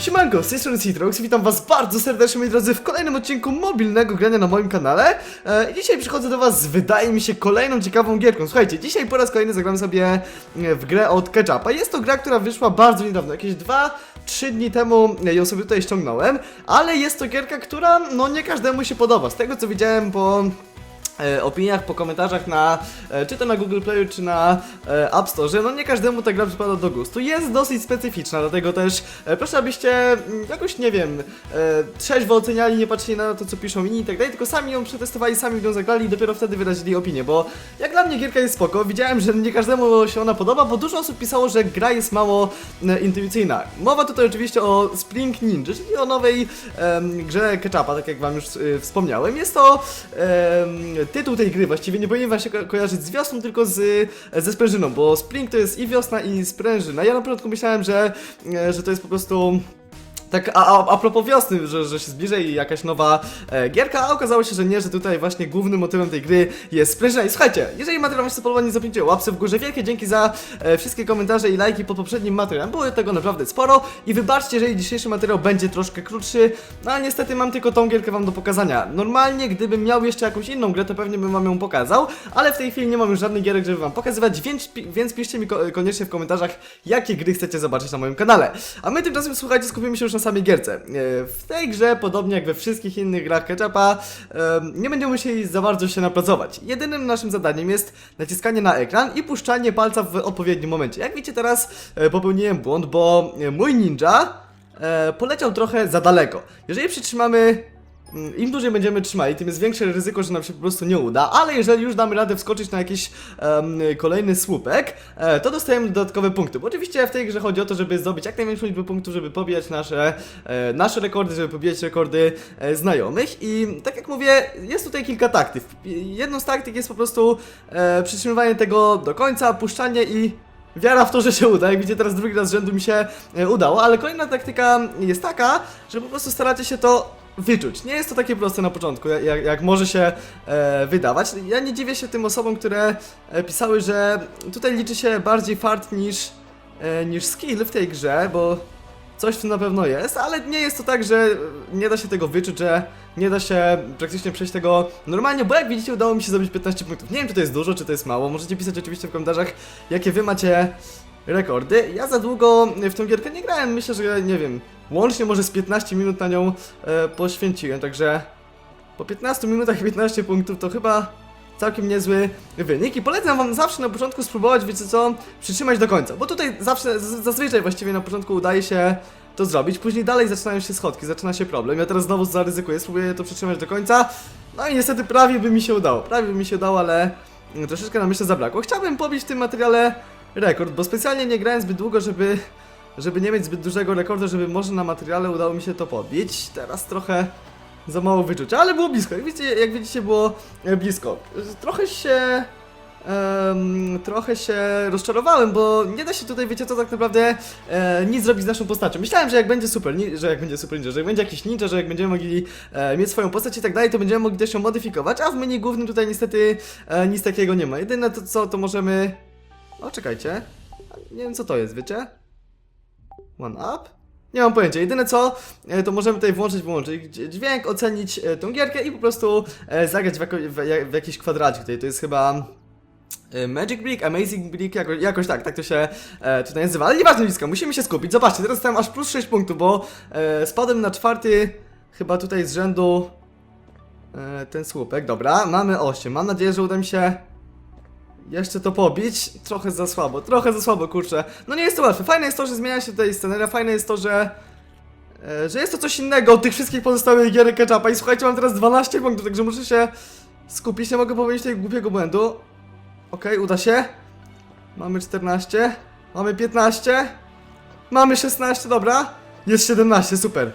Siemanko, z tej strony Citrox, witam was bardzo serdecznie moi drodzy w kolejnym odcinku mobilnego grania na moim kanale. E, dzisiaj przychodzę do was z wydaje mi się kolejną ciekawą gierką. Słuchajcie, dzisiaj po raz kolejny zagram sobie e, w grę od Ketchupa. Jest to gra, która wyszła bardzo niedawno, jakieś 2-3 dni temu e, ją sobie tutaj ściągnąłem. Ale jest to gierka, która no nie każdemu się podoba. Z tego co widziałem po e, opiniach, po komentarzach na, e, czy to na Google Playu, czy na e, App Store, no nie każdemu ta gra przypada do gustu. Jest dosyć specyficzna, dlatego też e, proszę, abyście mm, jakoś, nie wiem, e, trzeźwo oceniali, nie patrzyli na to, co piszą inni i tak dalej, tylko sami ją przetestowali, sami w nią zagrali i dopiero wtedy wyrazili opinię, bo jak dla mnie gierka jest spoko, widziałem, że nie każdemu się ona podoba, bo dużo osób pisało, że gra jest mało e, intuicyjna. Mowa tutaj oczywiście o Spring Ninja, czyli o nowej em, grze Ketchupa, tak jak wam już e, wspomniałem. Jest to em, tytuł tej gry, właściwie nie powinien się ko kojarzyć z wiosną, tylko z, ze sprężyną, bo Spring to jest i wiosna i sprężyna. Ja na początku myślałem, że, e, że to jest po prostu tak, a, a, propos wiosny, że, że się zbliża i jakaś nowa e, gierka, a okazało się, że nie, że tutaj właśnie głównym motywem tej gry jest sprężyna. I słuchajcie, jeżeli materiał Wam się nie zapomnijcie łapce w górze. Wielkie dzięki za e, wszystkie komentarze i lajki pod poprzednim materiałem. Było tego naprawdę sporo i wybaczcie, jeżeli dzisiejszy materiał będzie troszkę krótszy, no ale niestety mam tylko tą gierkę Wam do pokazania. Normalnie, gdybym miał jeszcze jakąś inną grę, to pewnie bym Wam ją pokazał, ale w tej chwili nie mam już żadnych gierek, żeby Wam pokazywać, więc, więc piszcie mi ko koniecznie w komentarzach, jakie gry chcecie zobaczyć na moim kanale. A my tymczasem, słuchajcie, skupimy się już na samej gierce. E, W tej grze, podobnie jak we wszystkich innych grach Ketchupa, e, nie będziemy musieli za bardzo się napracować. Jedynym naszym zadaniem jest naciskanie na ekran i puszczanie palca w odpowiednim momencie. Jak widzicie teraz e, popełniłem błąd, bo mój ninja poleciał trochę za daleko. Jeżeli przytrzymamy Im dłużej będziemy trzymali, tym jest większe ryzyko, że nam się po prostu nie uda, ale jeżeli już damy radę wskoczyć na jakiś em, kolejny słupek, e, to dostajemy dodatkowe punkty. Bo oczywiście w tej grze chodzi o to, żeby zdobyć jak największą liczbę punktów, żeby pobijać nasze, e, nasze rekordy, żeby pobijać rekordy e, znajomych. I tak jak mówię, jest tutaj kilka taktyk. Jedną z taktyk jest po prostu e, przytrzymywanie tego do końca, puszczanie i Wiara w to, że się uda, jak widzicie teraz drugi raz z rzędu mi się e, udało, ale kolejna taktyka jest taka, że po prostu staracie się to wyczuć. Nie jest to takie proste na początku, jak, jak, może się e, wydawać. Ja nie dziwię się tym osobom, które e, pisały, że tutaj liczy się bardziej fart niż, e, niż skill w tej grze, bo coś tu na pewno jest, ale nie jest to tak, że nie da się tego wyczuć, że nie da się praktycznie przejść tego normalnie, bo jak widzicie udało mi się zrobić 15 punktów. Nie wiem czy to jest dużo, czy to jest mało, możecie pisać oczywiście w komentarzach jakie wy macie rekordy. Ja za długo w tą gierkę nie grałem, myślę, że nie wiem, łącznie może z 15 minut na nią e, poświęciłem, także po 15 minutach i 15 punktów to chyba całkiem niezły wynik. I polecam wam zawsze na początku spróbować, wiecie co, przytrzymać do końca, bo tutaj zawsze, zazwyczaj właściwie na początku udaje się to zrobić, później dalej zaczynają się schodki, zaczyna się problem, ja teraz znowu zaryzykuję, spróbuję to przytrzymać do końca, no i niestety prawie by mi się udało, prawie by mi się udało, ale troszeczkę nam jeszcze zabrakło. Chciałbym pobić w tym materiale rekord, bo specjalnie nie grałem zbyt długo, żeby żeby nie mieć zbyt dużego rekordu, żeby może na materiale udało mi się to podbić. Teraz trochę za mało wyczucia, ale było blisko. Jak widzicie, jak widzicie było e, blisko. Trochę się... em, trochę się rozczarowałem, bo nie da się tutaj, wiecie co, tak naprawdę e, nic zrobić z naszą postacią. Myślałem, że jak będzie super, ni- że jak będzie super ninja, że jak będzie jakiś ninja, że jak będziemy mogli e, mieć swoją postać i tak dalej, to będziemy mogli też ją modyfikować, a w menu głównym tutaj niestety e, nic takiego nie ma. Jedyne to co, to możemy... O, czekajcie. Nie wiem co to jest, wiecie? One up? Nie mam pojęcia. Jedyne co, e, to możemy tutaj włączyć, wyłączyć dź- dźwięk, ocenić e, tą gierkę i po prostu e, zagrać w, jako, w, w jakiś kwadracie. Tutaj to jest chyba Magic Brick, Amazing Brick, jako, jakoś tak, tak to się tutaj nazywa. Ale nieważne blisko, musimy się skupić. Zobaczcie, teraz dostałem aż plus 6 punktów, bo spadłem na czwarty chyba tutaj z rzędu ten słupek. Dobra, mamy 8. Mam nadzieję, że uda mi się jeszcze to pobić, trochę za słabo, trochę za słabo, kurczę. No nie jest to łatwe. Fajne jest to, że zmienia się tutaj sceneria, fajne jest to, że... E, że jest to coś innego od tych wszystkich pozostałych gier Ketchupa i słuchajcie, mam teraz 12 punktów, także muszę się skupić, nie mogę powiedzieć tego głupiego błędu. Okej, uda się. Mamy 14, mamy 15, mamy 16, dobra. Jest 17, super.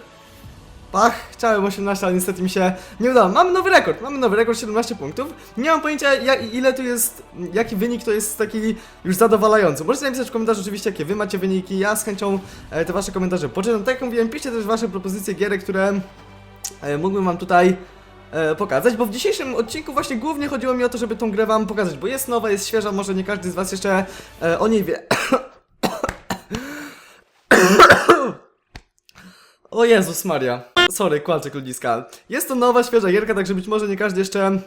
Pach, chciałem 18, ale niestety mi się nie udało. Mamy nowy rekord, mamy nowy rekord, 17 punktów. Nie mam pojęcia jak, ile tu jest, jaki wynik to jest taki już zadowalający. Możecie napisać w komentarzu oczywiście jakie wy macie wyniki, ja z chęcią e, te wasze komentarze poczytam. Tak jak mówiłem, piszcie też wasze propozycje gierek, które e, mógłbym wam tutaj e, pokazać, bo w dzisiejszym odcinku właśnie głównie chodziło mi o to, żeby tą grę wam pokazać, bo jest nowa, jest świeża, może nie każdy z was jeszcze o niej wie. O Jezus Maria. Sorry, kłalczek ludziska. Jest to nowa, świeża gierka, także być może nie każdy jeszcze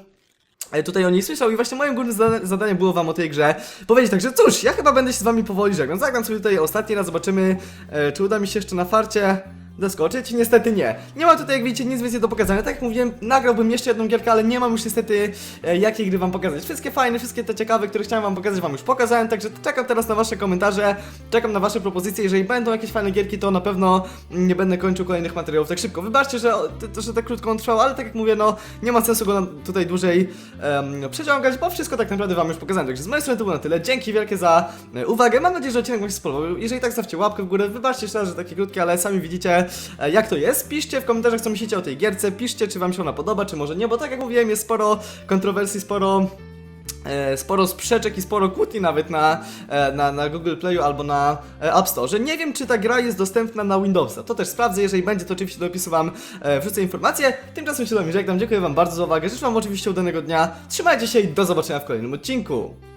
e, tutaj o niej słyszał i właśnie moim głównym zada- zadaniem było wam o tej grze powiedzieć, także cóż, ja chyba będę się z wami powoli żegnał. Zagram sobie tutaj ostatni raz, zobaczymy, e, czy uda mi się jeszcze na farcie doskoczyć. Niestety nie. Nie mam tutaj, jak widzicie, nic więcej do pokazania. Tak jak mówiłem, nagrałbym jeszcze jedną gierkę, ale nie mam już niestety e, jakiej gry wam pokazać. Wszystkie fajne, wszystkie te ciekawe, które chciałem wam pokazać, wam już pokazałem, także czekam teraz na wasze komentarze, czekam na wasze propozycje. Jeżeli będą jakieś fajne gierki, to na pewno nie będę kończył kolejnych materiałów tak szybko. Wybaczcie, że, to, że tak krótko on trwał, ale tak jak mówię, no nie ma sensu go tutaj dłużej um, przeciągać, bo wszystko tak naprawdę wam już pokazałem. Także z mojej strony to było na tyle. Dzięki wielkie za e, uwagę. Mam nadzieję, że odcinek wam się spodobał. Jeżeli tak, stawcie łapkę w górę. Wybaczcie jeszcze raz, że takie krótkie, ale sami widzicie jak to jest. Piszcie w komentarzach, co myślicie o tej gierce. Piszcie, czy wam się ona podoba, czy może nie, bo tak jak mówiłem, jest sporo kontrowersji, sporo e, sporo sprzeczek i sporo kłótni nawet na, e, na, na Google Playu albo na e, App Store. Nie wiem, czy ta gra jest dostępna na Windowsa. To też sprawdzę, jeżeli będzie, to oczywiście do opisu wam e, informacje. Tymczasem się do mnie żegnam, dziękuję wam bardzo za uwagę, życzę wam oczywiście udanego dnia, trzymajcie się i do zobaczenia w kolejnym odcinku.